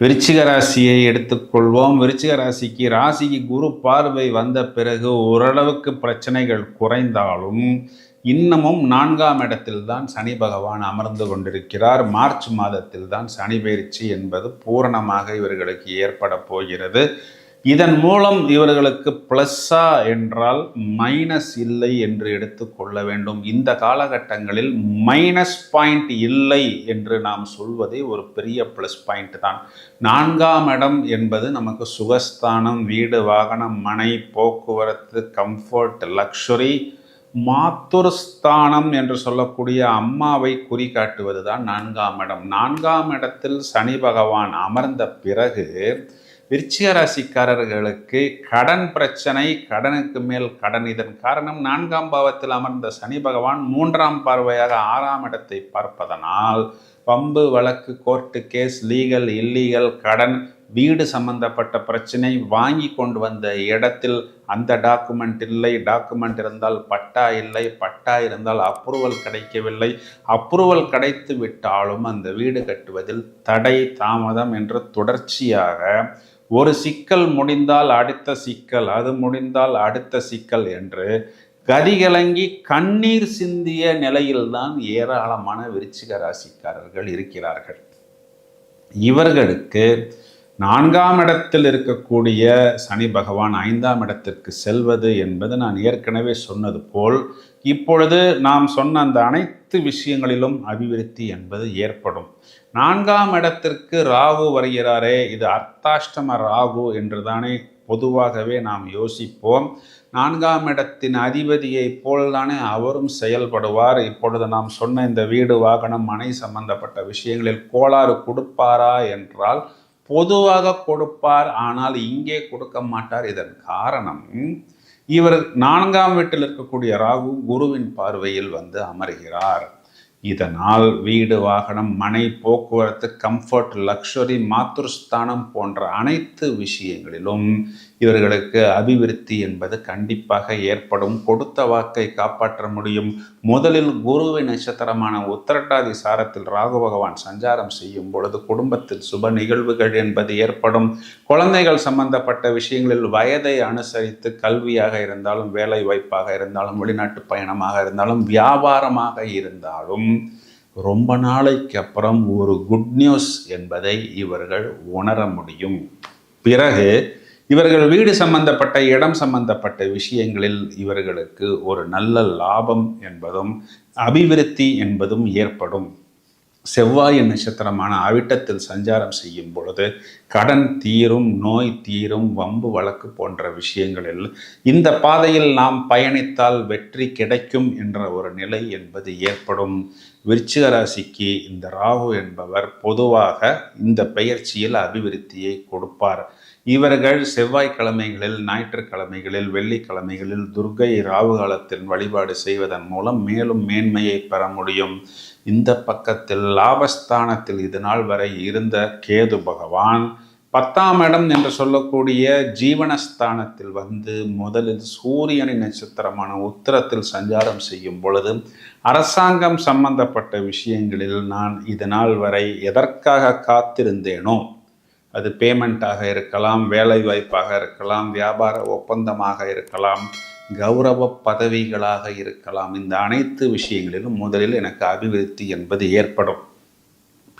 விருச்சிக ராசியை எடுத்துக்கொள்வோம். விருச்சிக ராசிக்கு ராசிக்கு குரு பார்வை வந்த பிறகு ஓரளவுக்கு பிரச்சனைகள் குறைந்தாலும் இன்னமும் நான்காம் இடத்தில் தான் சனி பகவான் அமர்ந்து கொண்டிருக்கிறார். மார்ச் மாதத்தில் தான் சனி பயிற்சி என்பது பூரணமாக இவர்களுக்கு ஏற்பட போகிறது. இதன் மூலம் இவர்களுக்கு ப்ளஸ்ஸா என்றால் மைனஸ் இல்லை என்று எடுத்துக்கொள்ள வேண்டும். இந்த காலகட்டங்களில் மைனஸ் பாயிண்ட் இல்லை என்று நாம் சொல்வதே ஒரு பெரிய ப்ளஸ் பாயிண்ட் தான். நான்காம் இடம் என்பது நமக்கு சுகஸ்தானம் வீடு வாகனம் மனை போக்குவரத்து கம்ஃபர்ட் லக்ஸுரி மாத்துருஸ்தானம் என்று சொல்லக்கூடிய அம்மாவை குறிகாட்டுவது தான் நான்காம் இடம். நான்காம் இடத்தில் சனி பகவான் அமர்ந்த பிறகு விருச்சிக ராசிக்காரர்களுக்கு கடன் பிரச்சனை கடனுக்கு மேல் கடன். இதன் காரணம் நான்காம் பாவத்தில் அமர்ந்த சனி பகவான் மூன்றாம் பார்வையாக ஆறாம் இடத்தை பார்ப்பதனால் பம்பு வழக்கு கோர்ட்டு கேஸ் லீகல் இல்லீகல் கடன் வீடு சம்பந்தப்பட்ட பிரச்சனை வாங்கி கொண்டு வந்த இடத்தில் அந்த டாக்குமெண்ட் இல்லை. டாக்குமெண்ட் இருந்தால் பட்டா இல்லை. பட்டா இருந்தால் அப்ரூவல் கிடைக்கவில்லை. அப்ரூவல் கிடைத்து விட்டாலும் அந்த வீடு கட்டுவதில் தடை தாமதம் என்று தொடர்ச்சியாக ஒரு சிக்கல் முடிந்தால் அடுத்த சிக்கல் அது முடிந்தால் அடுத்த சிக்கல் என்று கதிகலங்கி கண்ணீர் சிந்திய நிலையில்தான் ஏராளமான விருச்சிக ராசிக்காரர்கள் இருக்கிறார்கள். இவர்களுக்கு நான்காம் இடத்தில் இருக்கக்கூடிய சனி பகவான் ஐந்தாம் இடத்திற்கு செல்வது என்பது நான் ஏற்கனவே சொன்னது போல் இப்பொழுது நாம் சொன்ன அந்த அனைத்து விஷயங்களிலும் அபிவிருத்தி என்பது ஏற்படும். நான்காம் இடத்திற்கு ராகு வருகிறாரே இது அர்த்தாஷ்டம ராகு என்று தானே பொதுவாகவே நாம் யோசிப்போம். நான்காம் இடத்தின் அதிபதியை போல்தானே அவரும் செயல்படுவார். இப்பொழுது நாம் சொன்ன இந்த வீடு வாகனம் மனை சம்பந்தப்பட்ட விஷயங்களில் கோளாறு கொடுப்பாரா என்றால் பொதுவாக கொடுப்பார் ஆனால் இங்கே கொடுக்க மாட்டார். இதன் காரணம் இவர் நான்காம் வீட்டில் இருக்கக்கூடிய ராகு குருவின் பார்வையில் வந்து அமர்கிறார். இதனால் வீடு வாகனம் மனை போக்குவரத்து கம்ஃபர்ட் லக்ஷரி மாத்துருஸ்தானம் போன்ற அனைத்து விஷயங்களிலும் இவர்களுக்கு அபிவிருத்தி என்பது கண்டிப்பாக ஏற்படும். கொடுத்த வாக்கை காப்பாற்ற முடியும். முதலில் குருவை நட்சத்திரமான உத்தரட்டாதி சாரத்தில் ராகு பகவான் சஞ்சாரம் செய்யும் பொழுது குடும்பத்தில் சுப நிகழ்வுகள் என்பது ஏற்படும். குழந்தைகள் சம்பந்தப்பட்ட விஷயங்களில் வயதை அனுசரித்து கல்வியாக இருந்தாலும் வேலை வாய்ப்பாக இருந்தாலும் வெளிநாட்டு பயணமாக இருந்தாலும் வியாபாரமாக இருந்தாலும் ரொம்ப நாளைக்கு அப்புறம் ஒரு குட் நியூஸ் என்பதை இவர்கள் உணர முடியும். பிறகு இவர்கள் வீடு சம்பந்தப்பட்ட இடம் சம்பந்தப்பட்ட விஷயங்களில் இவர்களுக்கு ஒரு நல்ல லாபம் என்பதும் அபிவிருத்தி என்பதும் ஏற்படும். செவ்வாய் நட்சத்திரமான அவிட்டத்தில் சஞ்சாரம் செய்யும் பொழுது கடன் தீரும் நோய் தீரும் வம்பு வழக்கு போன்ற விஷயங்களில் இந்த பாதையில் நாம் பயணித்தால் வெற்றி கிடைக்கும் என்ற ஒரு நிலை என்பது ஏற்படும். விருச்சிக ராசிக்கு இந்த ராகு என்பவர் பொதுவாக இந்த பெயர்ச்சியில் அபிவிருத்தியை கொடுப்பார். இவர்கள் செவ்வாய்க்கிழமைகளில் ஞாயிற்றுக்கிழமைகளில் வெள்ளிக்கிழமைகளில் துர்கை ராவு காலத்தில் வழிபாடு செய்வதன் மூலம் மேலும் மேன்மையை பெற முடியும். இந்த பக்கத்தில் லாபஸ்தானத்தில் இது நாள் வரை இருந்த கேது பகவான் பத்தாம் இடம் என்று சொல்லக்கூடிய ஜீவனஸ்தானத்தில் வந்து முதலில் சூரியனின் நட்சத்திரமான உத்தரத்தில் சஞ்சாரம் செய்யும் பொழுது அரசாங்கம் சம்பந்தப்பட்ட விஷயங்களில் நான் இது நாள் வரை எதற்காக காத்திருந்தேனோ அது பேமெண்ட்டாக இருக்கலாம் வேலை வாய்ப்பாக இருக்கலாம் வியாபார ஒப்பந்தமாக இருக்கலாம் கௌரவ பதவிகளாக இருக்கலாம். இந்த அனைத்து விஷயங்களிலும் முதலில் எனக்கு அபிவிருத்தி என்பது ஏற்படும்.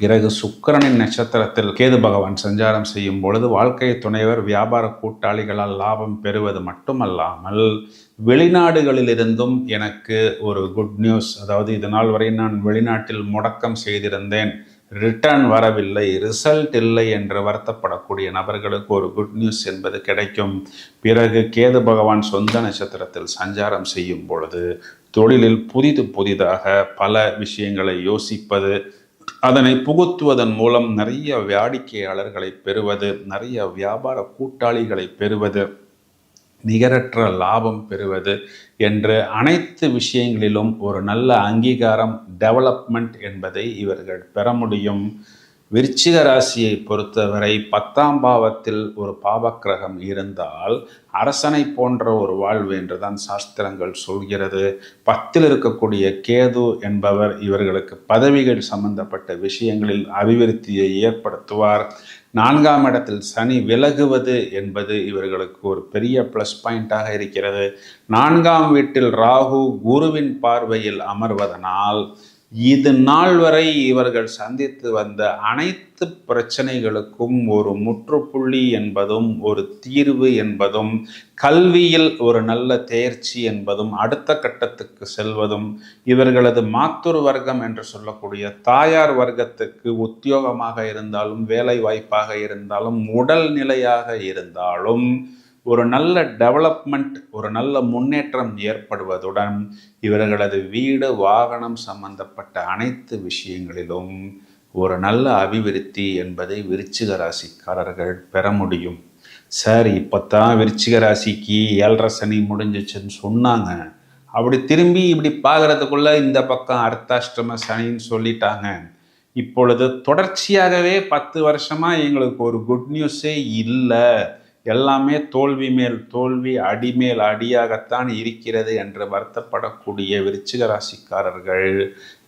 பிறகு சுக்கிரனின் நட்சத்திரத்தில் கேது பகவான் சஞ்சாரம் செய்யும் பொழுது வாழ்க்கை துணைவர் வியாபார கூட்டாளிகளால் லாபம் பெறுவது மட்டுமல்லாமல் வெளிநாடுகளிலிருந்தும் எனக்கு ஒரு குட் நியூஸ் அதாவது இது நாள் வரை நான் வெளிநாட்டில் முடக்கம் செய்திருந்தேன். ரிட்டர்ன் வரவில்லை ரிசல்ட் இல்லை என்று வருத்தப்படக்கூடிய நபர்களுக்கு ஒரு குட் நியூஸ் என்பது கிடைக்கும். பிறகு கேது பகவான் சொந்த நட்சத்திரத்தில் சஞ்சாரம் செய்யும் பொழுது தொழிலில் புதிது புதிதாக பல விஷயங்களை யோசிப்பது அதனை புகுத்துவதன் மூலம் நிறைய வாடிக்கையாளர்களை பெறுவது நிறைய வியாபார கூட்டாளிகளை பெறுவது நிகரற்ற லாபம் பெறுவது என்று அனைத்து விஷயங்களிலும் ஒரு நல்ல அங்கீகாரம் டெவலப்மெண்ட் என்பதை இவர்கள் பெற முடியும். விருச்சிக ராசியை பொறுத்தவரை பத்தாம் பாவத்தில் ஒரு பாவக்கிரகம் இருந்தால் அரசனை போன்ற ஒரு வாழ்வு என்றுதான் சாஸ்திரங்கள் சொல்கிறது. பத்தில் இருக்கக்கூடிய கேது என்பவர் இவர்களுக்கு பதவிகள் சம்பந்தப்பட்ட விஷயங்களில் அபிவிருத்தியை ஏற்படுத்துவார். நான்காம் இடத்தில் சனி விலகுவது என்பது இவர்களுக்கு ஒரு பெரிய ப்ளஸ் பாயிண்டாக இருக்கிறது. நான்காம் வீட்டில் ராகு குருவின் பார்வையில் அமர்வதனால் இது நாள் வரை இவர்கள் சந்தித்து வந்த அனைத்து பிரச்சனைகளுக்கும் ஒரு முற்றுப்புள்ளி என்பதும் ஒரு தீர்வு என்பதும் கல்வியில் ஒரு நல்ல தேர்ச்சி என்பதும் அடுத்த கட்டத்துக்கு செல்வதும் இவர்களது மாத்தூர் வர்க்கம் என்று சொல்லக்கூடிய தாயார் வர்க்கத்துக்கு உத்தியோகமாக இருந்தாலும் வேலை வாய்ப்பாக இருந்தாலும் உடல் நிலையாக இருந்தாலும் ஒரு நல்ல டெவலப்மெண்ட் ஒரு நல்ல முன்னேற்றம் ஏற்படுவதுடன் இவர்களது வீடு வாகனம் சம்பந்தப்பட்ட அனைத்து விஷயங்களிலும் ஒரு நல்ல அபிவிருத்தி என்பதை விருச்சிக ராசிக்காரர்கள் பெற முடியும். சார் இப்போ தான் விருச்சிக ராசிக்கு ஏழரை சனி முடிஞ்சிச்சுன்னு சொன்னாங்க. அப்படி திரும்பி இப்படி பார்க்கறதுக்குள்ளே இந்த பக்கம் அர்த்தாஷ்டம சனின்னு சொல்லிட்டாங்க. இப்பொழுது தொடர்ச்சியாகவே பத்து வருஷமாக எங்களுக்கு ஒரு குட் நியூஸே இல்லை. எல்லாமே தோல்வி மேல் தோல்வி அடிமேல் அடியாகத்தான் இருக்கிறது என்று வருத்தப்படக்கூடிய விருச்சிக ராசிக்காரர்கள்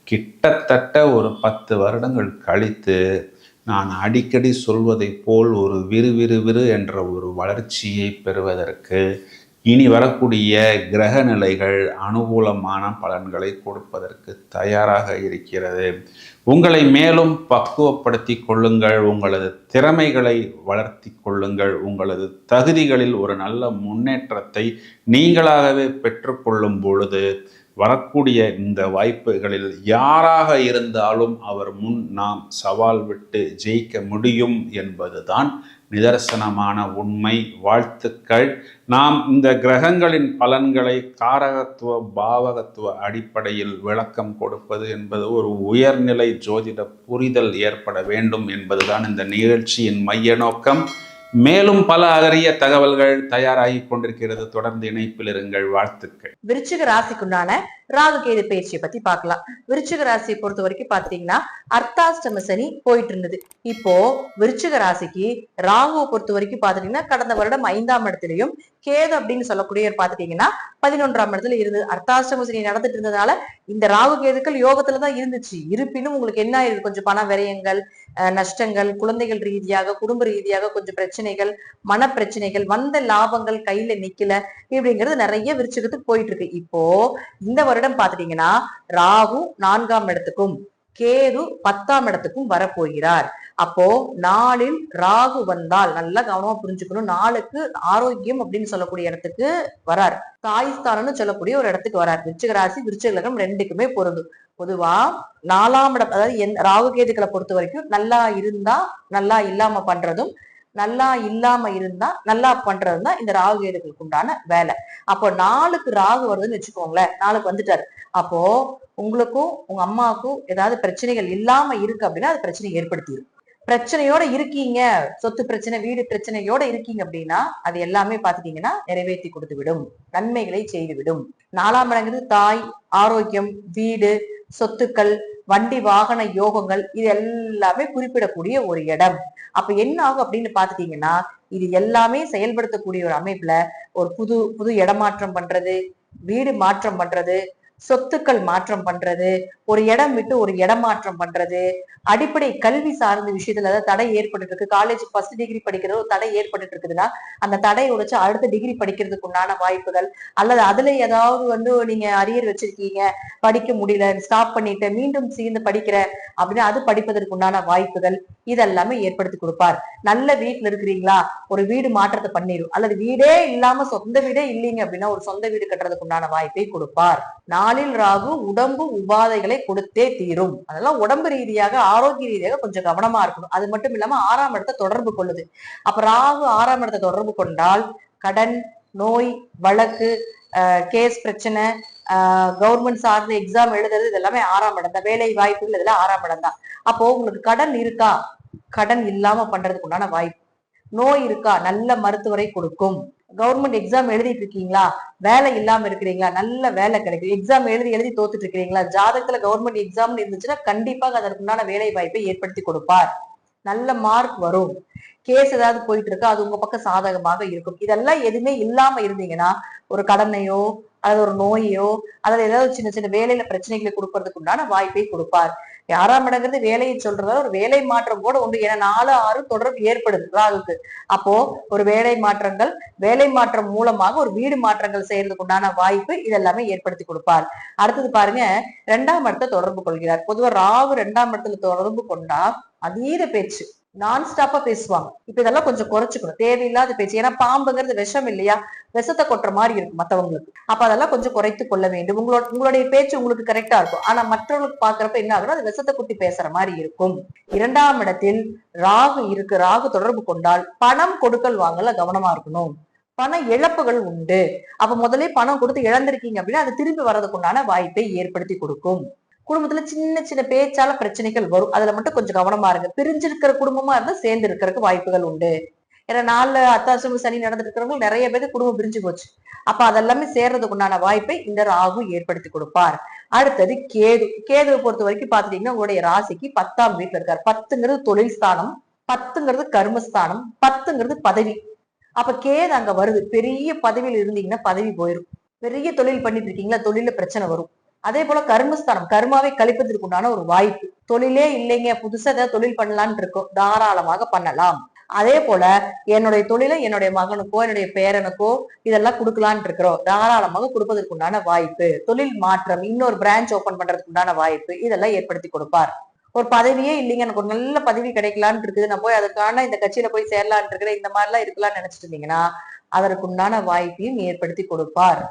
கிட்டத்தட்ட ஒரு பத்து வருடங்கள் கழித்து நான் அடிக்கடி சொல்வதைப் போல் ஒரு விறுவிறுவிறு என்ற ஒரு வளர்ச்சியை பெறுவதற்கு இனி வரக்கூடிய கிரக நிலைகள் அனுகூலமான பலன்களை கொடுப்பதற்கு தயாராக இருக்கிறது. உங்களை மேலும் பக்குவப்படுத்தி கொள்ளுங்கள் உங்களது திறமைகளை வளர்த்தி கொள்ளுங்கள் உங்களது தகுதிகளில் ஒரு நல்ல முன்னேற்றத்தை நீங்களாகவே பெற்றுக்கொள்ளும் பொழுது வரக்கூடிய இந்த வாய்ப்புகளில் யாராக இருந்தாலும் அவர் முன் நாம் சவால் விட்டு ஜெயிக்க முடியும் என்பதுதான் நிதர்சனமான உண்மை வாழ்த்துக்கள். நாம் இந்த கிரகங்களின் பலன்களை காரகத்துவ பாவகத்துவ அடிப்படையில் விளக்கம் கொடுப்பது என்பது ஒரு உயர்நிலை ஜோதிட புரிதல் ஏற்பட வேண்டும் என்பதுதான் இந்த நிகழ்ச்சியின் மைய நோக்கம். மேலும் பல அகரிய தகவல்கள் தயாராகி கொண்டிருக்கிறது. தொடர்ந்து இணைப்பில் இருங்கள். வாழ்த்துக்கள். விருச்சிக ராசிக்குண்டான ராகு கேது பயிற்சியை பத்தி பார்க்கலாம். விருச்சிக ராசியை பொறுத்த வரைக்கும் பாத்தீங்கன்னா அர்த்தாஷ்டம சனி போயிட்டு இருந்தது இப்போ விருச்சிக ராசிக்கு ராகுவை பொறுத்த வரைக்கும் பாத்துட்டீங்கன்னா கடந்த வருடம் ஐந்தாம் இடத்துலயும் கேது அப்படின்னு சொல்லக்கூடிய பாத்துட்டீங்கன்னா பதினொன்றாம் இடத்துல இருந்தது அர்த்தாஷ்டம சனி நடந்துட்டு இருந்ததுனால இந்த ராகு கேதுக்கள் யோகத்துலதான் இருந்துச்சு. இருப்பினும் உங்களுக்கு என்ன ஆயிருக்கு? கொஞ்சம் பண விரயங்கள் நஷ்டங்கள் குழந்தைகள் ரீதியாக குடும்ப ரீதியாக கொஞ்சம் பிரச்சனைகள் மனப்பிரச்சனைகள் வந்த லாபங்கள் கையில நிக்கல இப்படிங்கிறது நிறைய விருச்சகத்துக்கு போயிட்டு இருக்கு. இப்போ இந்த வருடம் பாத்துட்டீங்கன்னா ராகு நான்காம் இடத்துக்கும் கேது பத்தாம் இடத்துக்கும் வரப்போகிறார். அப்போ நாளில் ராகு வந்தால் நல்லா கவனமா புரிஞ்சுக்கணும். நாளுக்கு ஆரோக்கியம் அப்படின்னு சொல்லக்கூடிய இடத்துக்கு வரார். தாய்ஸ்தானம்னு சொல்லக்கூடிய ஒரு இடத்துக்கு வரார். விருச்சிக ராசி விருச்சிக ரெண்டுக்குமே பொருந்தும். பொதுவா நாலாம் இடம் அதாவது என் ராகு கேதுக்களை பொறுத்த வரைக்கும் நல்லா இருந்தா நல்லா இல்லாம பண்றதும் நல்லா இல்லாம இருந்தா நல்லா பண்றது தான் இந்த ராகு கேதுகளுக்கு உண்டான வேலை. அப்போ நாளுக்கு ராகு வருதுன்னு வச்சுக்கோங்களேன். நாளுக்கு வந்துட்டாரு. அப்போ உங்களுக்கும் உங்க அம்மாவுக்கும் ஏதாவது பிரச்சனைகள் இல்லாம இருக்கு அப்படின்னா அது பிரச்சனை ஏற்படுத்திடும் பிரச்சனையோட இருக்கீங்க சொத்து பிரச்சனை வீடு பிரச்சனையோட இருக்கீங்க அப்படின்னா அது எல்லாமே பாத்துட்டீங்கன்னா நிறைவேற்றி கொடுத்து விடும் நன்மைகளை செய்து விடும் நாலாம் இடங்கிறது தாய் ஆரோக்கியம் வீடு சொத்துக்கள் வண்டி வாகன யோகங்கள் இது எல்லாமே குறிப்பிடக்கூடிய ஒரு இடம். அப்ப என்ன ஆகும் அப்படின்னு பாத்துட்டீங்கன்னா இது எல்லாமே செயல்படுத்தக்கூடிய ஒரு அமைப்புல ஒரு புது புது இடமாற்றம் பண்றது வீடு மாற்றம் பண்றது சொத்துக்கள் மாற்றம் பண்றது ஒரு இடம் விட்டு ஒரு இடம் மாற்றம் பண்றது அடிப்படை கல்வி சார்ந்த விஷயத்துல ஏதாவது தடை ஏற்பட்டு இருக்கு. காலேஜ் ஃபர்ஸ்ட் டிகிரி படிக்கிறது ஒரு தடை ஏற்பட்டு இருக்குதுன்னா அந்த தடையை உடைச்சு அடுத்த டிகிரி படிக்கிறதுக்கு உண்டான வாய்ப்புகள் அல்லது அதுல ஏதாவது வந்து நீங்க அரியர் வச்சிருக்கீங்க படிக்க முடியல ஸ்டாப் பண்ணிட்டு மீண்டும் சேர்ந்து படிக்கிற அப்படின்னா அது படிப்பதற்கு உண்டான வாய்ப்புகள் இதெல்லாமே ஏற்படுத்தி கொடுப்பார். நல்ல வீட்டுல இருக்கிறீங்களா? ஒரு வீடு மாற்றத்தை பண்ணிடும் அல்லது வீடே இல்லாம சொந்த வீடே இல்லைங்க அப்படின்னா ஒரு சொந்த வீடு கட்டுறதுக்கு உண்டான வாய்ப்பை கொடுப்பார். நான் நாளில் ராகு உடம்பு உபாதைகளை கொடுத்தே தீரும். அதெல்லாம் உடம்பு ரீதியாக ஆரோக்கிய ரீதியாக கொஞ்சம் கவனமா இருக்கணும். அது மட்டும் இல்லாம ஆறாம் இடத்தை தொடர்பு கொள்ளுது. அப்ப ராகு ஆறாம் இடத்தை தொடர்பு கொண்டால் கடன் நோய் வழக்கு கேஸ் பிரச்சனை கவர்மெண்ட் சார்ந்த எக்ஸாம் எழுதுறது இது எல்லாமே ஆறாம் இடம் தான். வேலை வாய்ப்புகள் இதெல்லாம் ஆறாம் இடம் தான். அப்போ உங்களுக்கு கடன் இருக்கா? கடன் இல்லாம பண்றதுக்கு உண்டான வாய்ப்பு. நோய் இருக்கா? நல்ல மருத்துவரை கொடுக்கும். கவர்மெண்ட் எக்ஸாம் எழுதிட்டு இருக்கீங்களா? வேலை இல்லாம இருக்கிறீங்களா? நல்ல வேலை கிடைக்கும். எக்ஸாம் எழுதி எழுதி தோத்துட்டு இருக்கிறீங்களா? ஜாதகத்துல கவர்மெண்ட் எக்ஸாம் இருந்துச்சுன்னா கண்டிப்பாக அதற்குண்டான வேலை வாய்ப்பை ஏற்படுத்தி கொடுப்பார். நல்ல மார்க் வரும். கேஸ் ஏதாவது போயிட்டு இருக்கு? அது உங்க பக்கம் சாதகமாக இருக்கும். இதெல்லாம் எதுவுமே இல்லாம இருந்தீங்கன்னா ஒரு கடனையோ அல்லது ஒரு நோயோ அல்லது ஏதாவது சின்ன சின்ன வேலையில பிரச்சனைகளை கொடுக்கறதுக்கு உண்டான வாய்ப்பை கொடுப்பார். யாராம் இடங்கிறது வேலையை சொல்றதா ஒரு வேலை மாற்றம் கூட உண்டு. ஏன்னா நாலு ஆறு தொடர்பு ஏற்படுது. ராகுக்கு அப்போ ஒரு வேலை மாற்றங்கள் வேலை மாற்றம் மூலமாக ஒரு வீடு மாற்றங்கள் செய்யறதுக்கு உண்டான வாய்ப்பு இதெல்லாமே ஏற்படுத்தி கொடுப்பார். அடுத்தது பாருங்க ரெண்டாம் இடத்தை தொடர்பு கொள்கிறார். பொதுவா ராகு ரெண்டாம் இடத்துல தொடர்பு கொண்டா அதீத பேச்சு. நான் ஸ்டாப்பா பேசுவாங்க. இப்ப இதெல்லாம் கொஞ்சம் குறைச்சுக்கணும். தேவையில்லாத பேச்சு. ஏன்னா பாம்புங்கிறது விஷம் இல்லையா? விஷத்தை கொட்டுற மாதிரி இருக்கும் மத்தவங்களுக்கு. அப்ப அதெல்லாம் கொஞ்சம் குறைத்து கொள்ள வேண்டும். உங்களோட உங்களுடைய பேச்சு உங்களுக்கு கரெக்டா இருக்கும். ஆனா மற்றவங்களுக்கு பாக்குறப்ப என்ன ஆகும்னா அது விஷத்தை குட்டி பேசுற மாதிரி இருக்கும். இரண்டாம் இடத்தில் ராகு இருக்கு. ராகு தொடர்பு கொண்டால் பணம் கொடுக்கல் வாங்கல கவனமா இருக்கணும். பண இழப்புகள் உண்டு. அப்ப முதல்ல பணம் கொடுத்து இழந்திருக்கீங்க அப்படின்னா அது திரும்பி வர்றதுக்குண்டான வாய்ப்பை ஏற்படுத்தி கொடுக்கும். குடும்பத்துல சின்ன சின்ன பேச்சால பிரச்சனைகள் வரும். அதுல மட்டும் கொஞ்சம் கவனமா இருங்க. பிரிஞ்சிருக்கிற குடும்பமா இருந்தா சேர்ந்து இருக்கிறதுக்கு வாய்ப்புகள் உண்டு. ஏன்னா நாலு அத்தாசிரம சனி நடந்துட்டு இருக்கிறவங்க நிறைய பேருக்கு குடும்பம் பிரிஞ்சு போச்சு. அப்ப அதெல்லாமே சேர்றதுக்கு உண்டான வாய்ப்பை இந்த ராகு ஏற்படுத்தி கொடுப்பார். அடுத்தது கேது. கேதுவை பொறுத்த வரைக்கும் பாத்துட்டீங்கன்னா உங்களுடைய ராசிக்கு பத்தாம் வீட்டுல இருக்காரு. பத்துங்கிறது தொழில் ஸ்தானம் பத்துங்கிறது கர்மஸ்தானம் பத்துங்கிறது பதவி. அப்ப கேது அங்க வருது. பெரிய பதவியில் இருந்தீங்கன்னா பதவி போயிடும் பெரிய தொழில் பண்ணிட்டு இருக்கீங்களா தொழில பிரச்சனை வரும். அதே போல கர்மஸ்தானம் கர்மாவை கழிப்பதற்கு உண்டான ஒரு வாய்ப்பு. தொழிலே இல்லைங்க புதுசா ஏதாவது தொழில் பண்ணலாம்னு இருக்கோம் தாராளமாக பண்ணலாம். அதே போல என்னுடைய தொழிலை என்னுடைய மகனுக்கோ என்னுடைய பேரனுக்கோ இதெல்லாம் கொடுக்கலான் இருக்கிறோம். தாராளமாக கொடுப்பதற்கு உண்டான வாய்ப்பு. தொழில் மாற்றம் இன்னொரு பிரான்ச் ஓபன் பண்றதுக்கு உண்டான வாய்ப்பு இதெல்லாம் ஏற்படுத்தி கொடுப்பார். ஒரு பதவியே இல்லைங்க எனக்கு ஒரு நல்ல பதவி கிடைக்கலான்னு இருக்குது. நான் போய் அதுக்கான இந்த கட்சியில போய் சேரலான் இருக்கிறேன் இந்த மாதிரிலாம் இருக்கலாம்னு நினைச்சிட்டு இருந்தீங்கன்னா அதற்கு உண்டான வாய்ப்பையும் ஏற்படுத்தி கொடுப்பார்.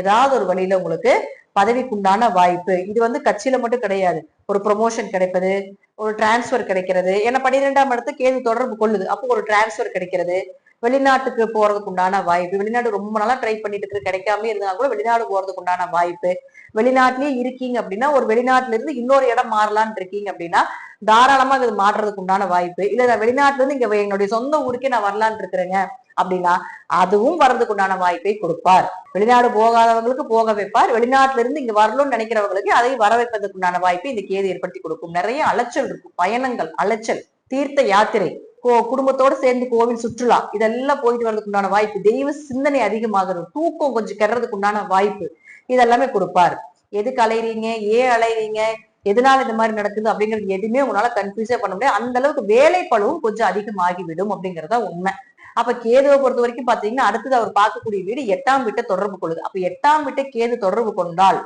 ஏதாவது ஒரு வழியில உங்களுக்கு பதவிக்குண்டான வாய்ப்பு. இது வந்து கட்சியில மட்டும் கிடையாது. ஒரு ப்ரொமோஷன் கிடைப்பது ஒரு டிரான்ஸ்ஃபர் கிடைக்கிறது. ஏன்னா பன்னிரெண்டாம் இடத்து கேது தொடர்பு கொள்ளுது. அப்போ ஒரு டிரான்ஸ்ஃபர் கிடைக்கிறது. வெளிநாட்டுக்கு போறதுக்கு உண்டான வாய்ப்பு. வெளிநாடு ரொம்ப நாளா ட்ரை பண்ணிட்டு இருக்கு. கிடைக்காம இருந்தா கூட வெளிநாடு போறதுக்கு உண்டான வாய்ப்பு. வெளிநாட்டிலேயே இருக்கீங்க அப்படின்னா ஒரு வெளிநாட்டுல இருந்து இன்னொரு இடம் மாறலான் இருக்கீங்க அப்படின்னா தாராளமா இது மாறுறதுக்கு உண்டான வாய்ப்பு. இல்ல நான் வெளிநாட்டுல இருந்து இங்க என்னுடைய சொந்த ஊருக்கே நான் வரலான்னு இருக்கிறேங்க. அப்படின்னா அதுவும் வர்றதுக்கு உண்டான வாய்ப்பை கொடுப்பார். வெளிநாடு போகாதவங்களுக்கு போக வைப்பார். வெளிநாட்டுல இருந்து இங்க வரணும்னு நினைக்கிறவங்களுக்கு அதை வர வைப்பதற்கு உண்டான வாய்ப்பை இந்த கேது ஏற்படுத்தி கொடுக்கும். நிறைய அலைச்சல் இருக்கும். பயணங்கள் அலைச்சல் தீர்த்த யாத்திரை கோ குடும்பத்தோட சேர்ந்து கோவில் சுற்றுலா இதெல்லாம் போயிட்டு வர்றதுக்கு உண்டான வாய்ப்பு. தெய்வ சிந்தனை அதிகமாகிறது. தூக்கம் கொஞ்சம் கெடுறதுக்கு உண்டான வாய்ப்பு. இதெல்லாமே கொடுப்பார். எதுக்கு அலைறீங்க ஏன் அலைறீங்க எதனால இந்த மாதிரி நடக்குது? அப்படிங்கிறது எதுவுமே உங்களால கன்ஃபியூஸே பண்ண முடியாது. அந்த அளவுக்கு வேலை கொஞ்சம் அதிகமாகிவிடும் அப்படிங்கறதா உண்மை. அப்ப கேதுவை பொறுத்த வரைக்கும் பாத்தீங்கன்னா அடுத்தது அவர் பார்க்கக்கூடிய வீடு எட்டாம் வீட்டை தொடர்பு கொள்ளுது. அப்ப எட்டாம் வீட்டை கேது தொடர்பு கொண்டால்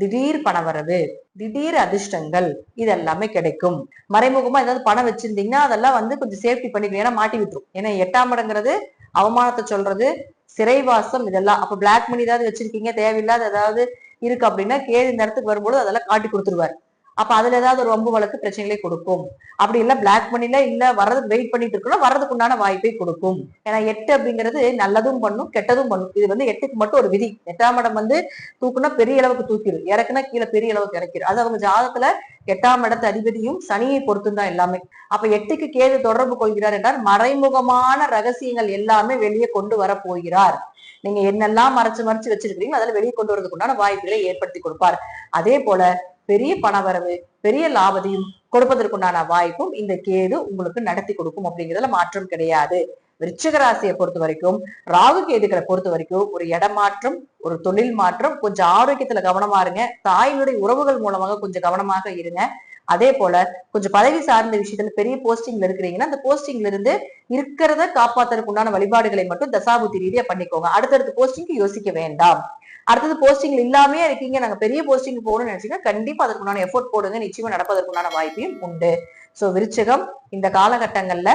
திடீர் பணவரவு திடீர் அதிர்ஷ்டங்கள் இது எல்லாமே கிடைக்கும். மறைமுகமா ஏதாவது பணம் வச்சிருந்தீங்கன்னா அதெல்லாம் வந்து கொஞ்சம் சேஃப்டி பண்ணிக்கணும். ஏன்னா மாட்டி விட்டுரும். ஏன்னா எட்டாம் இடங்கிறது அவமானத்தை சொல்றது சிறைவாசம் இதெல்லாம். அப்ப பிளாக் மணி ஏதாவது வச்சிருக்கீங்க தேவையில்லாத ஏதாவது இருக்கு அப்படின்னா கேது இந்த இடத்துக்கு வரும்போது அதெல்லாம் காட்டி கொடுத்துருவாரு. அப்ப அதுல ஏதாவது ஒரு வழக்கு பிரச்சனைகளை கொடுக்கும். அப்படி இல்ல பிளாக் மணில இல்ல வர்றதுக்கு வெயிட் பண்ணிட்டு இருக்கணும் வர்றதுக்கு உண்டான வாய்ப்பை கொடுக்கும். ஏன்னா எட்டு அப்படிங்கிறது நல்லதும் பண்ணும் கெட்டதும் பண்ணும். இது வந்து எட்டுக்கு மட்டும் ஒரு விதி. எட்டாம் இடம் வந்து தூக்குனா பெரிய அளவுக்கு தூக்கிடும் இறக்குனா கீழே பெரிய அளவுக்கு இறக்கிடும் அது அவங்க ஜாதகத்துல எட்டாம் இடத்து அதிபதியும் சனியை பொறுத்தும் தான் எல்லாமே. அப்ப எட்டுக்கு கேது தொடர்பு கொள்கிறார் என்றால் மறைமுகமான ரகசியங்கள் எல்லாமே வெளியே கொண்டு வர போகிறார். நீங்க என்னெல்லாம் மறைச்சு மறைச்சு வச்சிருக்கிறீங்களோ அதெல்லாம் வெளியே கொண்டு வரதுக்குண்டான வாய்ப்புகளை ஏற்படுத்தி கொடுப்பார். அதே போல பெரிய பணவரவு பெரிய லாபத்தையும் கொடுப்பதற்குண்டான வாய்ப்பும் இந்த கேது உங்களுக்கு நடத்தி கொடுக்கும் அப்படிங்கிறதுல மாற்றம் கிடையாது. விருச்சிக ராசியை பொறுத்த வரைக்கும் ராகு கேதுகளை பொறுத்த வரைக்கும் ஒரு இடமாற்றம் ஒரு தொழில் மாற்றம் கொஞ்சம் ஆரோக்கியத்துல கவனமா இருங்க. தாயினுடைய உறவுகள் மூலமாக கொஞ்சம் கவனமாக இருங்க. அதே போல கொஞ்சம் பதவி சார்ந்த விஷயத்துல பெரிய போஸ்டிங்ல இருக்கிறீங்கன்னா அந்த போஸ்டிங்ல இருந்து இருக்கிறத காப்பாத்துறதுக்கு உண்டான வழிபாடுகளை மட்டும் தசாபுத்தி ரீதியா பண்ணிக்கோங்க. அடுத்தடுத்த போஸ்டிங்க்கு யோசிக்க வேண்டாம். அடுத்தது போஸ்டிங் இல்லாமே இருக்கீங்க. நாங்க பெரிய போஸ்டிங் போகணும்னு நினைச்சீங்கன்னா கண்டிப்பா அதற்குண்டான எஃபோர்ட் போடுங்க. நிச்சயமா நடப்பதற்குண்டான வாய்ப்பையும் உண்டு. சோ விருச்சகம் இந்த காலகட்டங்கள்ல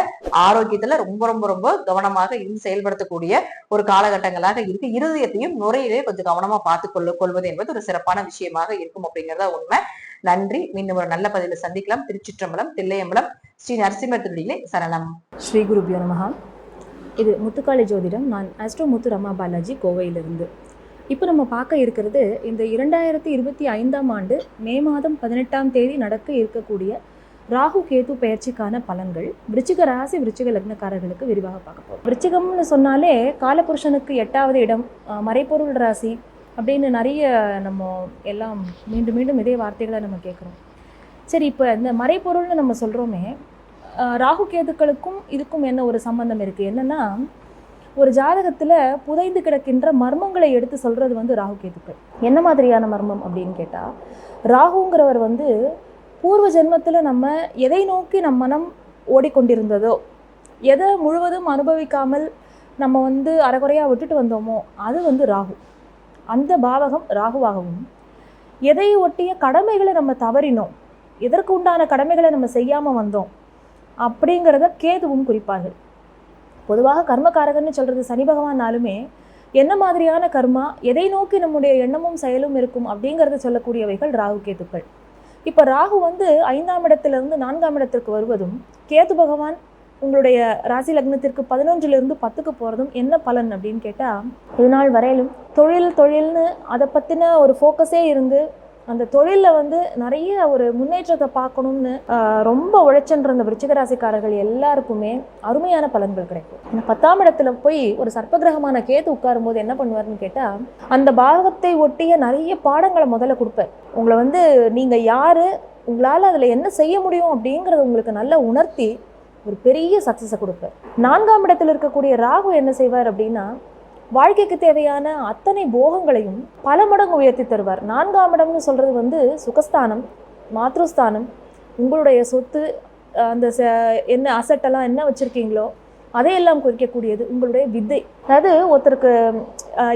ஆரோக்கியத்துல ரொம்ப ரொம்ப ரொம்ப கவனமாக இருந்து செயல்படுத்தக்கூடிய ஒரு காலகட்டங்களாக இருக்கு. இருதயத்தையும் நுரையிலே கொஞ்சம் கவனமா பார்த்து கொள்ள கொள்வது என்பது ஒரு சிறப்பான விஷயமாக இருக்கும் அப்படிங்கறத உண்மை. நன்றி. மீண்டும் ஒரு நல்ல பதில சந்திக்கலாம். திருச்சிற்றம்பலம் தில்லையம்பலம் ஸ்ரீ நரசிம்மர் திருடியிலே சரணம். ஸ்ரீ குருபியோ நமகா இது முத்துக்காளி ஜோதிடம். நான் அஸ்ட்ரோ முத்து ரமா பாலாஜி கோவையிலிருந்து. இப்போ நம்ம பார்க்க இருக்கிறது இந்த இரண்டாயிரத்தி இருபத்தி ஐந்தாம் ஆண்டு மே மாதம் பதினெட்டாம் தேதி நடக்க இருக்கக்கூடிய ராகு கேது பெயர்ச்சிக்கான பலன்கள். விருச்சிக ராசி விருச்சிக லக்னக்காரர்களுக்கு விரிவாக பார்க்க போகிறோம் விருச்சிகம்னு சொன்னாலே காலபுருஷனுக்கு எட்டாவது இடம் மறைப்பொருள் ராசி அப்படின்னு நிறைய நம்ம எல்லாம் மீண்டும் மீண்டும் இதே வார்த்தைகளை நம்ம கேட்குறோம். சரி இப்போ இந்த மறைப்பொருள்னு நம்ம சொல்கிறோமே ராகு கேதுக்களுக்கும் இதுக்கும் என்ன ஒரு சம்பந்தம் இருக்குது என்னென்னா ஒரு ஜாதகத்தில் புதைந்து கிடக்கின்ற மர்மங்களை எடுத்து சொல்கிறது வந்து ராகு கேதுக்கள். என்ன மாதிரியான மர்மம் அப்படின்னு கேட்டால் ராகுங்கிறவர் வந்து பூர்வ ஜென்மத்தில் நம்ம எதை நோக்கி நம் மனம் ஓடிக்கொண்டிருந்ததோ எதை முழுவதும் அனுபவிக்காமல் நம்ம வந்து அறகுறையாக விட்டுட்டு வந்தோமோ அது வந்து ராகு. அந்த பாவகம் ராகுவாகவும் எதை ஒட்டிய கடமைகளை நம்ம தவறினோம் எதற்கு உண்டான கடமைகளை நம்ம செய்யாமல் வந்தோம் அப்படிங்கிறத கேதுவும் குறிப்பார்கள். பொதுவாக கர்மகாரகன்னு சொல்கிறது சனி பகவானாலுமே என்ன மாதிரியான கர்மா எதை நோக்கி நம்முடைய எண்ணமும் செயலும் இருக்கும் அப்படிங்கிறத சொல்லக்கூடியவைகள் ராகு கேதுக்கள் இப்போ ராகு வந்து ஐந்தாம் இடத்திலிருந்து நான்காம் இடத்திற்கு வருவதும் கேது பகவான் உங்களுடைய ராசி லக்னத்திற்கு பதினொன்றிலிருந்து பத்துக்கு போகிறதும் என்ன பலன் அப்படின்னு கேட்டால் இது நாள் வரையிலும் தொழில் தொழில்னு அதை பற்றின ஒரு ஃபோக்கஸே இருந்து அந்த தொழிலில் வந்து நிறைய ஒரு முன்னேற்றத்தை பார்க்கணும்னு ரொம்ப உழைச்சன்ற அந்த விருச்சிகராசிக்காரர்கள் எல்லாருக்குமே அருமையான பலன்கள் கிடைக்கும். அந்த பத்தாம் இடத்துல போய் ஒரு சர்ப்பகிரகமான கேத்து உட்காரும் போது என்ன பண்ணுவாருன்னு கேட்டால் அந்த பாகத்தை ஒட்டிய நிறைய பாடங்களை முதல்ல கொடுப்பார். உங்களை வந்து நீங்கள் யார் உங்களால் அதில் என்ன செய்ய முடியும் அப்படிங்கிறத உங்களுக்கு நல்லா உணர்த்தி ஒரு பெரிய சக்ஸஸை கொடுப்பார். நான்காம் இடத்தில் இருக்கக்கூடிய ராகு என்ன செய்வார் அப்படின்னா வாழ்க்கைக்கு தேவையான அத்தனை போகங்களையும் பல மடங்கு உயர்த்தி தருவார். நான்காம் இடம்னு சொல்கிறது வந்து சுகஸ்தானம் மாத்ருஸ்தானம். உங்களுடைய சொத்து அந்த ச என்ன அசட்டெல்லாம் என்ன வச்சுருக்கீங்களோ அதையெல்லாம் குறிக்கக்கூடியது உங்களுடைய வித்தை. அதாவது ஒருத்தருக்கு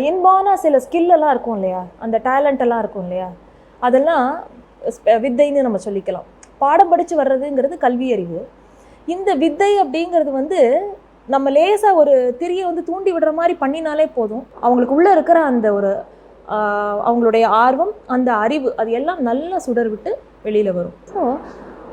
இன்பான சில ஸ்கில்லெல்லாம் இருக்கும் இல்லையா? அந்த டேலண்ட் எல்லாம் இருக்கும் இல்லையா? அதெல்லாம் வித்தைன்னு நம்ம சொல்லிக்கலாம். பாடம் படித்து வர்றதுங்கிறது கல்வி அறிவு. இந்த வித்தை அப்படிங்கிறது வந்து நம்ம லேசாக ஒரு திரியை வந்து தூண்டி விடுற மாதிரி பண்ணினாலே போதும். அவங்களுக்கு உள்ளே இருக்கிற அந்த ஒரு அவங்களுடைய ஆர்வம் அந்த அறிவு அது எல்லாம் நல்லா சுடர் விட்டு வெளியில் வரும். ஸோ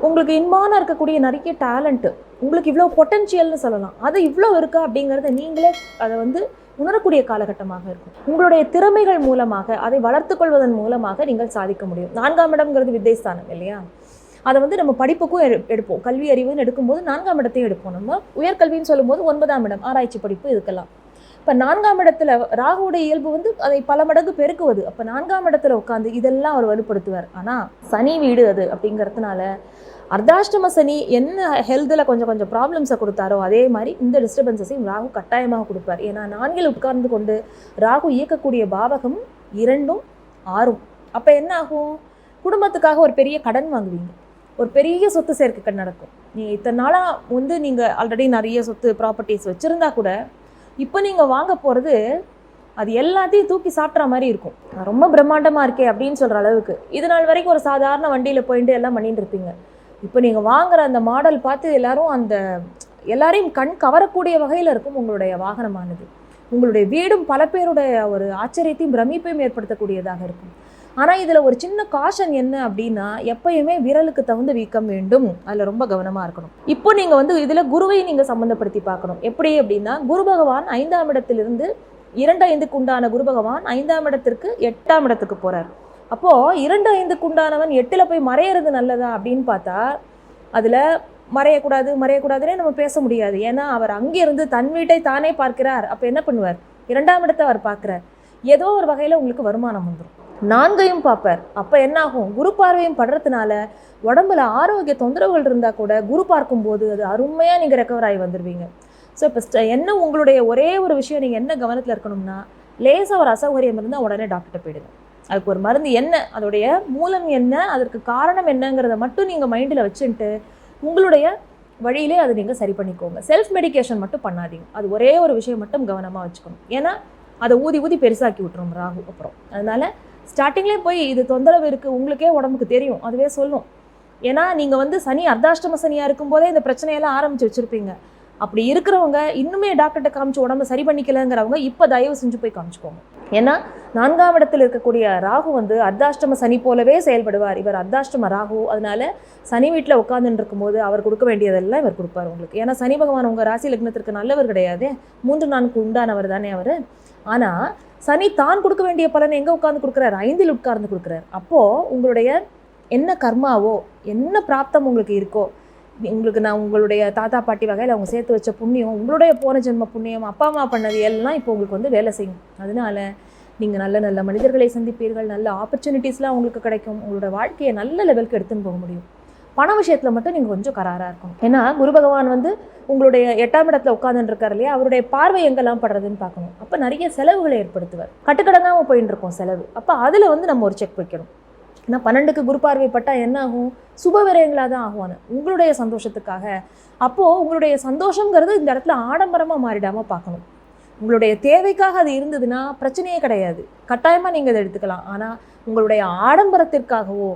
உங்களுக்கு இன்பான இருக்கக்கூடிய நிறைய டேலண்ட்டு உங்களுக்கு இவ்வளோ பொட்டென்ஷியல்னு சொல்லலாம். அது இவ்வளோ இருக்கா அப்படிங்கிறத நீங்களே அதை வந்து உணரக்கூடிய காலகட்டமாக இருக்கும். உங்களுடைய திறமைகள் மூலமாக அதை வளர்த்துக்கொள்வதன் மூலமாக நீங்கள் சாதிக்க முடியும். நான்காம் இடம்ங்கிறது வித்தைஸ்தானம் இல்லையா? அதை வந்து நம்ம படிப்புக்கும் எடுப்போம். கல்வி அறிவுன்னு எடுக்கும்போது நான்காம் இடத்தையும் எடுப்போம் நம்ம. உயர்கல்வின்னு சொல்லும்போது ஒன்பதாம் இடம் ஆராய்ச்சி படிப்பு இதுக்கெல்லாம். இப்போ நான்காம் இடத்துல ராகுவுடைய இயல்பு வந்து அதை பல மடங்கு பெருக்குவது. அப்போ நான்காம் இடத்துல உட்காந்து இதெல்லாம் அவர் வலுப்படுத்துவார். ஆனால் சனி வீடு அது அப்படிங்கிறதுனால அர்த்தாஷ்டம சனி என்ன ஹெல்த்தில் கொஞ்சம் கொஞ்சம் ப்ராப்ளம்ஸை கொடுத்தாரோ அதே மாதிரி இந்த டிஸ்டர்பன்சஸையும் ராகு கட்டாயமாக கொடுப்பார். ஏன்னா நான்கில் உட்கார்ந்து கொண்டு ராகு இயக்கக்கூடிய பாவகம் இரண்டும் ஆறும். அப்போ என்ன ஆகும்? குடும்பத்துக்காக ஒரு பெரிய கடன் வாங்குவீங்க. ஒரு பெரிய சொத்து சேர்க்கைகள் நடக்கும். நீ இத்தனை நாளாக வந்து நீங்கள் ஆல்ரெடி நிறைய சொத்து ப்ராப்பர்ட்டிஸ் வச்சுருந்தா கூட இப்போ நீங்கள் வாங்க போகிறது அது எல்லாத்தையும் தூக்கி சாப்பிட்ற மாதிரி இருக்கும். ரொம்ப பிரம்மாண்டமாக இருக்கே அப்படின்னு சொல்கிற அளவுக்கு. இது நாள் வரைக்கும் ஒரு சாதாரண வண்டியில் போயிட்டு எல்லாம் பண்ணிட்டு இருப்பீங்க. இப்போ நீங்கள் வாங்குற அந்த மாடல் பார்த்து எல்லாரும் அந்த எல்லாரையும் கண் கவரக்கூடிய வகையில் இருக்கும் உங்களுடைய வாகனமானது. உங்களுடைய வீடும் பல பேருடைய ஒரு ஆச்சரியத்தையும் பிரமிப்பையும் ஏற்படுத்தக்கூடியதாக இருக்கும். ஆனால் இதில் ஒரு சின்ன காஷன் என்ன அப்படின்னா எப்பயுமே விரலுக்கு தகுந்த வீக்கம் வேண்டும். அதில் ரொம்ப கவனமாக இருக்கணும். இப்போ நீங்கள் வந்து இதில் குருவை நீங்கள் சம்மந்தப்படுத்தி பார்க்கணும். எப்படி அப்படின்னா குரு பகவான் ஐந்தாம் இடத்திலிருந்து இரண்டு ஐந்துக்கு உண்டான குரு பகவான் ஐந்தாம் இடத்திற்கு எட்டாம் இடத்துக்கு போகிறார் அப்போது இரண்டு ஐந்துக்கு உண்டானவன் எட்டில் போய் மறையிறது நல்லதா அப்படின்னு பார்த்தா அதில் மறையக்கூடாது மறையக்கூடாதுன்னே நம்ம பேச முடியாது. ஏன்னா அவர் அங்கிருந்து தன் வீட்டை தானே பார்க்கிறார். அப்போ என்ன பண்ணுவார்? இரண்டாம் இடத்தை அவர் பார்க்குறார். ஏதோ ஒரு வகையில் உங்களுக்கு வருமானம் வந்துடும் நான்கையும் பார்ப்பார். அப்போ என்ன ஆகும் குரு பார்வையும் படுறதுனால உடம்புல ஆரோக்கிய தொந்தரவுகள் இருந்தால் கூட குரு பார்க்கும்போது அது அருமையாக நீங்கள் ரெக்கவர் ஆகி வந்துடுவீங்க ஸோ இப்போ என்ன உங்களுடைய ஒரே ஒரு விஷயம் நீங்கள் என்ன கவனத்தில் இருக்கணும்னா லேசாக ஒரு அசௌகரியம் இருந்தால் உடனே டாக்டர்கிட்ட போயிடுங்க. அதுக்கு ஒரு மருந்து என்ன அதோடைய மூலம் என்ன அதற்கு காரணம் என்னங்கிறத மட்டும் நீங்கள் மைண்டில் வச்சுட்டு உங்களுடைய வழியிலே அதை நீங்கள் சரி பண்ணிக்கோங்க. செல்ஃப் மெடிகேஷன் மட்டும் பண்ணாதீங்க. அது ஒரே ஒரு விஷயம் மட்டும் கவனமாக வச்சுக்கணும். ஏன்னா அதை ஊதி ஊதி பெருசாக்கி விட்டுரும் ராகு அப்புறம். அதனால் ஸ்டார்டிங்லேயே போய் இது தொந்தரவு இருக்குது உங்களுக்கே உடம்புக்கு தெரியும். அதுவே சொல்லும். ஏன்னா நீங்கள் வந்து சனி அர்த்தாஷ்டம சனியாக இருக்கும்போதே இந்த பிரச்சனையெல்லாம் ஆரம்பித்து வச்சுருப்பீங்க. அப்படி இருக்கிறவங்க இன்னுமே டாக்டர்கிட்ட காமிச்சு உடம்பு சரி பண்ணிக்கலங்கிறவங்க இப்போ தயவு செஞ்சு போய் காமிச்சுக்கோங்க. ஏன்னா நான்காம் இடத்தில் இருக்கக்கூடிய ராகு வந்து அர்த்தாஷ்டம சனி போலவே செயல்படுவார். இவர் அர்த்தாஷ்டம ராகு. அதனால சனி வீட்டில் உட்காந்துட்டு இருக்கும்போது அவர் கொடுக்க வேண்டியதெல்லாம் இவர் கொடுப்பார் உங்களுக்கு. ஏன்னா சனி பகவான் உங்கள் ராசி லக்னத்திற்கு நல்லவர் கிடையாது. மூன்று நான்கு உண்டானவர் தானே அவர். ஆனால் சனி தான் கொடுக்க வேண்டிய பலனை எங்கே உட்கார்ந்து கொடுக்குறாரு? ஐந்தில் உட்கார்ந்து கொடுக்குறாரு. அப்போது உங்களுடைய என்ன கர்மாவோ என்ன பிராப்தம் உங்களுக்கு இருக்கோ உங்களுக்கு நான் உங்களுடைய தாத்தா பாட்டி வகையில் அவங்க சேர்த்து வச்ச புண்ணியம் உங்களுடைய போன ஜென்ம புண்ணியம் அப்பா அம்மா பண்ணது எல்லாம் இப்போ உங்களுக்கு வந்து வேலை செய்யும். அதனால நீங்கள் நல்ல நல்ல மனிதர்களை சந்திப்பீர்கள். நல்ல ஆப்பர்ச்சுனிட்டிஸ்லாம் உங்களுக்கு கிடைக்கும். உங்களோட வாழ்க்கையை நல்ல லெவலுக்கு எடுத்துன்னு போக முடியும். பண விஷயத்தில் மட்டும் நீங்கள் கொஞ்சம் கராராக இருக்கணும். ஏன்னா குரு பகவான் வந்து உங்களுடைய எட்டாம் இடத்துல உட்காந்துட்டு இருக்கார் இல்லையா? அவருடைய பார்வை எங்கெல்லாம் படுறதுன்னு பார்க்கணும். அப்போ நிறைய செலவுகளை ஏற்படுத்துவார். கட்டுக்கடங்காமல் போயின்னு இருக்கோம் செலவு. அப்போ அதில் வந்து நம்ம ஒரு செக் வைக்கணும். ஏன்னா பன்னெண்டுக்கு குரு பார்வை என்ன ஆகும்? சுப விரயங்களாக தான் ஆகும் உங்களுடைய சந்தோஷத்துக்காக. அப்போது உங்களுடைய சந்தோஷங்கிறது இந்த இடத்துல ஆடம்பரமாக மாறிடாமல் பார்க்கணும். உங்களுடைய தேவைக்காக அது இருந்ததுன்னா பிரச்சனையே கிடையாது. கட்டாயமாக நீங்கள் அதை எடுத்துக்கலாம். ஆனால் உங்களுடைய ஆடம்பரத்திற்காகவோ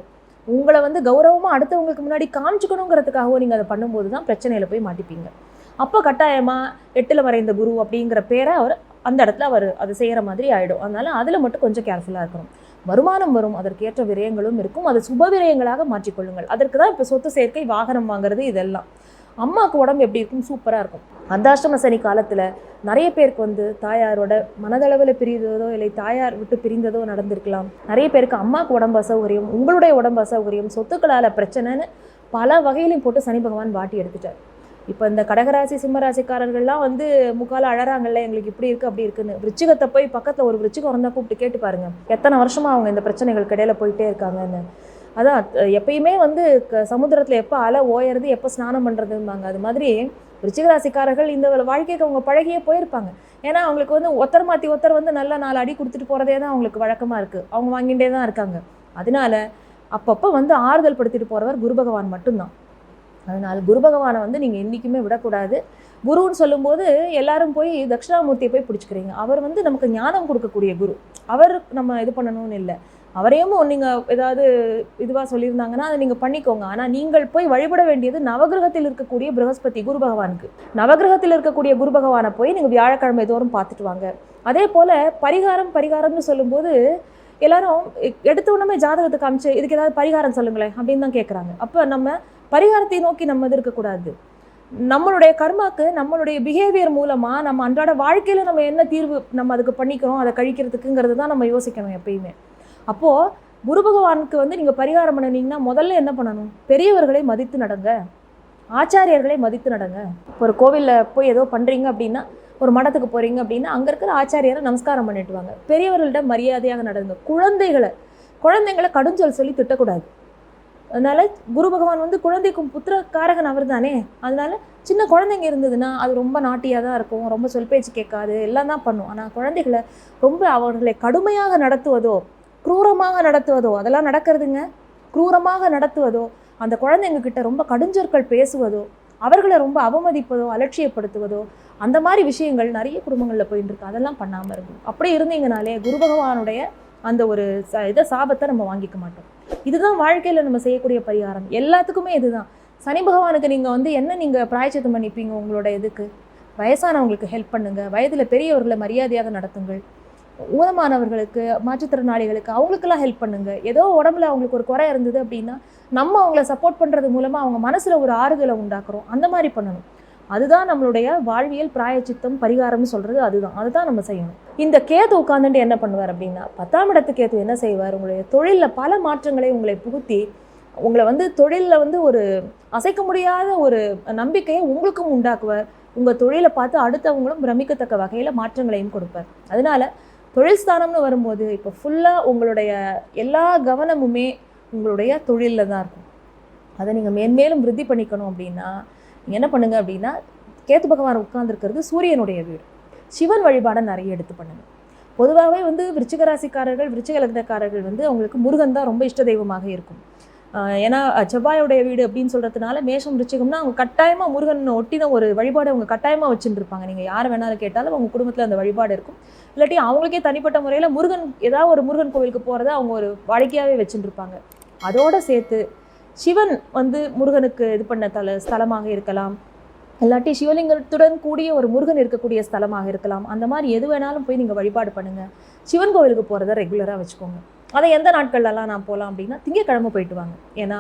உங்களை வந்து கௌரவமாக அடுத்தவங்களுக்கு முன்னாடி காமிச்சுக்கணுங்கிறதுக்காகவோ நீங்கள் அதை பண்ணும்போது தான் பிரச்சனையில் போய் மாட்டிப்பீங்க. அப்போ கட்டாயமாக எட்டில் மறைந்த குரு அப்படிங்கிற பேரை அவர் அந்த இடத்துல அவர் அது செய்கிற மாதிரி ஆகிடும் அதனால அதில் மட்டும் கொஞ்சம் கேர்ஃபுல்லாக இருக்கணும். வருமானம் வரும் அதற்கேற்ற விரயங்களும் இருக்கும். அதை சுப விரயங்களாக மாற்றிக்கொள்ளுங்கள். அதற்கு தான் இப்போ சொத்து சேர்க்கை வாகனம் வாங்குறது இதெல்லாம். அம்மாவுக்கு உடம்பு எப்படி இருக்கும்? சூப்பராக இருக்கும். அர்த்தாஷ்டம சனி காலத்தில் நிறைய பேருக்கு வந்து தாயாரோட மனதளவில் பிரிந்ததோ இல்லை தாயார் விட்டு பிரிந்ததோ நடந்திருக்கலாம். நிறைய பேருக்கு அம்மாவுக்கு உடம்பு அசௌகரியம் உங்களுடைய உடம்பு அசௌகரியம் சொத்துக்களால் பிரச்சனைன்னு பல வகையிலையும் போட்டு சனி பகவான் வாட்டி எடுத்துட்டார். இப்போ இந்த கடகராசி சிம்மராசிக்காரர்கள்லாம் வந்து முக்கால அழறாங்கல்ல எங்களுக்கு இப்படி இருக்குது அப்படி இருக்குன்னு. விருச்சிகத்தை போய் பக்கத்தில் ஒரு விருச்சிகம் இருந்தால் கூப்பிட்டு கேட்டு பாருங்க. எத்தனை வருஷமாக அவங்க இந்த பிரச்சனைகளுக்கு இடையில போயிட்டே இருக்காங்கன்னு. அதான் எப்பயுமே வந்து க- சமுத்திரத்தில் எப்போ அலை ஓயறது எப்போ ஸ்நானம் பண்ணுறதும்பாங்க அது மாதிரி ரிச்சிகராசிக்காரர்கள் இந்த வாழ்க்கைக்கு அவங்க பழகியே போயிருப்பாங்க. ஏன்னா அவங்களுக்கு வந்து ஒத்தர் மாற்றி ஒத்தர் வந்து நல்லா நாலு அடி கொடுத்துட்டு போகிறதே தான் அவங்களுக்கு வழக்கமாக இருக்குது அவங்க வாங்கிட்டே தான் இருக்காங்க. அதனால அப்பப்போ வந்து ஆறுதல் படுத்திட்டு போகிறவர் குரு பகவான் மட்டும்தான். அதனால் குரு பகவானை வந்து நீங்கள் என்றைக்குமே விடக்கூடாது. குருன்னு சொல்லும்போது எல்லாரும் போய் தட்சிணாமூர்த்தியை போய் பிடிச்சிக்கிறீங்க. அவர் வந்து நமக்கு ஞானம் கொடுக்கக்கூடிய குரு. அவர் நம்ம இது பண்ணணும்னு இல்லை. அவரையும் நீங்கள் ஏதாவது இதுவாக சொல்லியிருந்தாங்கன்னா அதை நீங்கள் பண்ணிக்கோங்க. ஆனால் நீங்கள் போய் வழிபட வேண்டியது நவகிரகத்தில் இருக்கக்கூடிய பிரகஸ்பதி குரு பகவானுக்கு. நவகிரகத்தில் இருக்கக்கூடிய குரு பகவானை போய் நீங்கள் வியாழக்கிழமை தோறும் பார்த்துட்டு வாங்க. அதே போல் பரிகாரம் பரிகாரம்னு சொல்லும்போது எல்லாரும் எடுத்த உடனே ஜாதகத்தை காமிச்சு இதுக்கு ஏதாவது பரிகாரம் சொல்லுங்களேன் அப்படின்னு தான் கேட்குறாங்க அப்போ நம்ம பரிகாரத்தை நோக்கி நம்ம இது இருக்கக்கூடாது நம்மளுடைய கர்மாக்கு நம்மளுடைய பிஹேவியர் மூலமாக நம்ம அன்றாட வாழ்க்கையில் நம்ம என்ன தீர்வு நம்ம அதுக்கு பண்ணிக்கிறோம் அதை கழிக்கிறதுக்குங்கிறது தான் நம்ம யோசிக்கணும் எப்பயுமே. அப்போது குரு பகவானுக்கு வந்து நீங்கள் பரிகாரம் பண்ணினீங்கன்னா முதல்ல என்ன பண்ணணும்? பெரியவர்களை மதித்து நடங்க. ஆச்சாரியர்களை மதித்து நடங்க. ஒரு கோவிலில் போய் ஏதோ பண்ணுறீங்க அப்படின்னா ஒரு மடத்துக்கு போகிறீங்க அப்படின்னா அங்கே இருக்கிற ஆச்சாரியரை நமஸ்காரம் பண்ணிட்டு வாங்க பெரியவர்கள்ட்ட மரியாதையாக நடங்க. குழந்தைகளை குழந்தைங்களை கடுஞ்சொல் சொல்லி திட்டக்கூடாது. அதனால் குரு பகவான் வந்து குழந்தைக்கும் புத்திர காரகன் அவர் தானே அதனால் சின்ன குழந்தைங்க இருந்ததுன்னா அது ரொம்ப நாட்டியாக தான் இருக்கும். ரொம்ப சொல் பேச்சு கேட்காது. எல்லாம் தான் பண்ணும். ஆனால் குழந்தைகளை ரொம்ப அவர்களை கடுமையாக நடத்துவதோ குரூரமாக நடத்துவதோ அதெல்லாம் நடக்கிறதுங்க. குரூரமாக நடத்துவதோ அந்த குழந்தைங்க கிட்ட ரொம்ப கடுஞ்சொற்கள் பேசுவதோ அவர்களை ரொம்ப அவமதிப்பதோ அலட்சியப்படுத்துவதோ அந்த மாதிரி விஷயங்கள் நிறைய குடும்பங்களில் போயிட்டு இருக்கு அதெல்லாம் பண்ணாமல் இருக்கும் அப்படி இருந்தீங்கனாலே குரு பகவானுடைய அந்த ஒரு ச இதை சாபத்தை நம்ம வாங்கிக்க மாட்டோம். இதுதான் வாழ்க்கையில் நம்ம செய்யக்கூடிய பரிகாரம். எல்லாத்துக்குமே இதுதான். சனி பகவானுக்கு நீங்கள் வந்து என்ன நீங்கள் பிராயச்சித்தம் பண்ணிப்பீங்க உங்களோட இதுக்கு? வயசானவங்களுக்கு ஹெல்ப் பண்ணுங்கள் வயதில் பெரியவர்களை மரியாதையாக நடத்துங்கள். ஊனமானவர்களுக்கு மாற்றுத்திறனாளிகளுக்கு அவங்களுக்கெல்லாம் ஹெல்ப் பண்ணுங்க. ஏதோ உடம்புல அவங்களுக்கு ஒரு குறை இருந்தது அப்படின்னா நம்ம அவங்கள சப்போர்ட் பண்ணுறது மூலமாக அவங்க மனசில் ஒரு ஆறுதலை உண்டாக்குறோம். அந்த மாதிரி பண்ணணும். அதுதான் நம்மளுடைய வாழ்வியல் பிராயச்சித்தம் பரிகாரம்னு சொல்கிறது அதுதான். அதுதான் நம்ம செய்யணும். இந்த கேது உட்காந்துட்டு என்ன பண்ணுவார் அப்படின்னா பத்தாம் இடத்து கேது என்ன செய்வார்? உங்களுடைய தொழிலில் பல மாற்றங்களை உங்களை புகுத்தி உங்களை வந்து தொழிலில் வந்து ஒரு அசைக்க முடியாத ஒரு நம்பிக்கையை உங்களுக்கும் உண்டாக்குவார். உங்கள் தொழிலை பார்த்து அடுத்தவங்களும் பிரமிக்கத்தக்க வகையில் மாற்றங்களையும் கொடுப்பார். அதனால தொழில் ஸ்தானம்னு வரும்போது இப்போ ஃபுல்லாக உங்களுடைய எல்லா கவனமுமே உங்களுடைய தொழிலில் தான் இருக்கும். அதை நீங்கள் மேன்மேலும் விருத்தி பண்ணிக்கணும் அப்படின்னா நீங்கள் என்ன பண்ணுங்க அப்படின்னா கேத்து பகவான் உட்கார்ந்துருக்கிறது சூரியனுடைய வீடு. சிவன் வழிபாடை நிறைய எடுத்து பண்ணுங்க. பொதுவாகவே வந்து விருச்சிக ராசிக்காரர்கள் விருச்சிக லக்னக்காரர்கள் வந்து அவங்களுக்கு முருகன் தான் ரொம்ப இஷ்ட தெய்வமாக இருக்கும். ஏன்னா செவ்வாயோடைய வீடு அப்படின்னு சொல்கிறதுனால மேஷம் ரிச்சிகம்னா அவங்க கட்டாயமாக முருகன் ஒட்டின ஒரு வழிபாடு அவங்க கட்டாயமாக வச்சுட்டு இருப்பாங்க நீங்கள் யாரை வேணாலும் கேட்டாலும் அவங்க குடும்பத்தில் அந்த வழிபாடு இருக்கும். இல்லாட்டி அவங்களுக்கே தனிப்பட்ட முறையில் முருகன் ஏதாவது ஒரு முருகன் கோவிலுக்கு போகிறத அவங்க ஒரு வாடிக்கையாகவே வச்சுட்டு இருப்பாங்க அதோட சேர்த்து சிவன் வந்து முருகனுக்கு இது பண்ண தல ஸ்தலமாக இருக்கலாம். இல்லாட்டி சிவலிங்கத்துடன் கூடிய ஒரு முருகன் இருக்கக்கூடிய ஸ்தலமாக இருக்கலாம். அந்த மாதிரி எது வேணாலும் போய் நீங்கள் வழிபாடு பண்ணுங்கள் சிவன் கோவிலுக்கு போகிறத ரெகுலராக வச்சுக்கோங்க. அதை எந்த நாட்கள்லாம் நான் போகலாம் அப்படின்னா திங்கக்கிழமை போயிட்டு வாங்க. ஏன்னா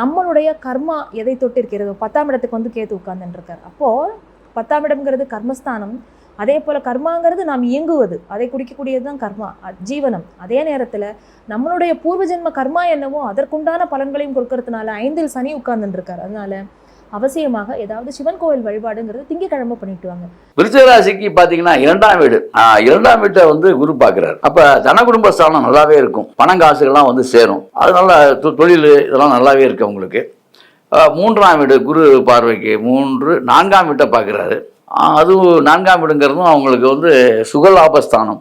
நம்மளுடைய கர்மா எதை தொட்டிருக்கிறது பத்தாம் இடத்துக்கு வந்து கேத்து உட்கார்ந்துருக்கார் அப்போது பத்தாம் இடம்ங்கிறது கர்மஸ்தானம். அதே போல் கர்மாங்கிறது நாம் இயங்குவது. அதை குறிக்கக்கூடியது தான் கர்மா ஜீவனம். அதே நேரத்தில் நம்மளுடைய பூர்வ ஜென்ம கர்மா என்னவோ அதற்குண்டான பலன்களையும் கொடுக்கறதுனால ஐந்தில் சனி உட்கார்ந்துருக்கார் அதனால் அவசியமாக ஏதாவது சிவன் கோவில் வழிபாடுங்கிறது திங்கக்கிழமை பண்ணிட்டு வாங்க. விருச்சிக பார்த்தீங்கன்னா இரண்டாம் வீடு. இரண்டாம் வீட்டை வந்து குரு பார்க்குறாரு. அப்போ தன குடும்ப ஸ்தானம் நல்லாவே இருக்கும். பணம் காசுகள்லாம் வந்து சேரும். அதனால தொ- தொழில் இதெல்லாம் நல்லாவே இருக்கு உங்களுக்கு. மூன்றாம் வீடு குரு பார்வைக்கு மூன்று நான்காம் வீட்டை பார்க்குறாரு. அதுவும் நான்காம் வீடுங்கிறதும் அவங்களுக்கு வந்து சுகலாபஸ்தானம்.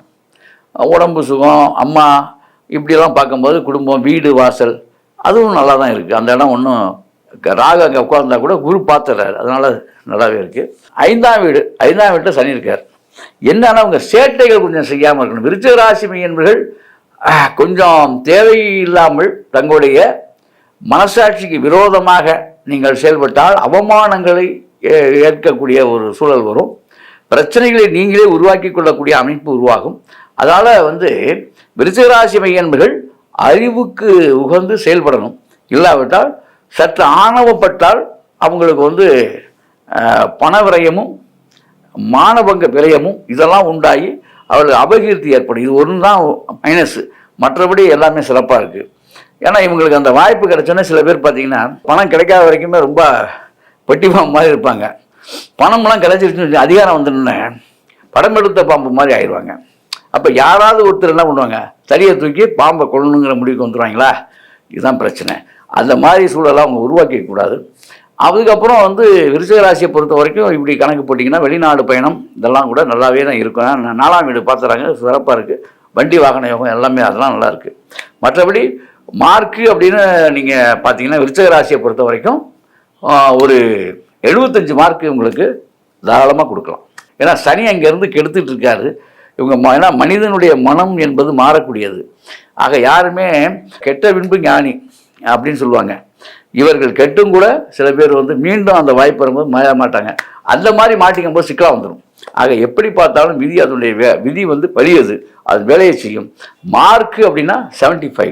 உடம்பு சுகம் அம்மா இப்படியெல்லாம் பார்க்கும்போது குடும்பம் வீடு வாசல் அதுவும் நல்லா தான் இருக்குது அந்த இடம் ஒன்றும் ராகு அங்கே உட்கார்ந்தா கூட குரு பார்த்துறாரு. அதனால நல்லாவே இருக்குது ஐந்தாம் வீடு ஐந்தாம் வீட்டில் சனி இருக்கார். என்னன்னா அவங்க சேட்டைகள் கொஞ்சம் செய்யாமல் இருக்கணும். விருச்சிக ராசி மையன்பர்கள் கொஞ்சம் தேவையில்லாமல் தங்களுடைய மனசாட்சிக்கு விரோதமாக நீங்கள் செயல்பட்டால் அவமானங்களை ஏ- ஏற்கக்கூடிய ஒரு சூழல் வரும். பிரச்சனைகளை நீங்களே உருவாக்கி கொள்ளக்கூடிய அமைப்பு உருவாகும். அதனால் வந்து விருச்சிகராசி மையன்பர்கள் அறிவுக்கு உகந்து செயல்படணும். இல்லாவிட்டால் சற்று ஆணவப்பட்டால் அவங்களுக்கு வந்து பண விரயமும் மானபங்க விரயமும் இதெல்லாம் உண்டாகி அவர்களுக்கு அபகீர்த்தி ஏற்படும். இது ஒன்று தான் மைனஸ் மற்றபடி எல்லாமே சிறப்பாக இருக்குது ஏன்னா இவங்களுக்கு அந்த வாய்ப்பு கிடைச்சோன்னே சில பேர் பார்த்தீங்கன்னா பணம் கிடைக்காத வரைக்குமே ரொம்ப பெட்டிபாம்பு மாதிரி இருப்பாங்க. பணம்லாம் கிடைச்சிருச்சுன்னு அதிகாரம் வந்துடுன்னு படம் எடுத்த பாம்பு மாதிரி ஆயிடுவாங்க. அப்போ யாராவது ஒருத்தர் என்ன பண்ணுவாங்க? தறியை தூக்கி பாம்பை கொள்ளணுங்கிற முடிவுக்கு வந்துடுவாங்களா இதுதான் பிரச்சனை. அந்த மாதிரி சூழலை அவங்க உருவாக்கிக்க கூடாது. அதுக்கப்புறம் வந்து விருச்சிக ராசியை பொறுத்த வரைக்கும் இப்படி கணக்கு போட்டிங்கன்னா வெளிநாடு பயணம் இதெல்லாம் கூட நல்லாவே தான் இருக்கும். நாலாம் வீடு பார்த்துறாங்க சிறப்பாக இருக்குது வண்டி வாகன யோகம் எல்லாமே அதெல்லாம் நல்லாயிருக்கு மற்றபடி மார்க்கு அப்படின்னு நீங்கள் பார்த்தீங்கன்னா விருச்சகராசியை பொறுத்த வரைக்கும் ஒரு எழுபத்தஞ்சு மார்க்கு உங்களுக்கு தாராளமாக கொடுக்கலாம். ஏன்னா சனி அங்கேருந்து கெடுத்துட்டு இருக்காரு. இவங்க ம- ஏன்னா மனிதனுடைய மனம் என்பது மாறக்கூடியது. ஆக யாருமே கெட்ட பின்பு ஞானி அப்படின்னு சொல்லுவாங்க. இவர்கள் கெட்டும் கூட சில பேர் வந்து மீண்டும் அந்த வாய்ப்பு வரும்போது மாற மாட்டாங்க. அந்த மாதிரி மாட்டிக்கும் போது சிக்கலாக வந்துடும் ஆக எப்படி பார்த்தாலும் விதி அதனுடைய வே விதி வந்து பெரியது அது வேலையை செய்யும். மார்க்கு அப்படின்னா 75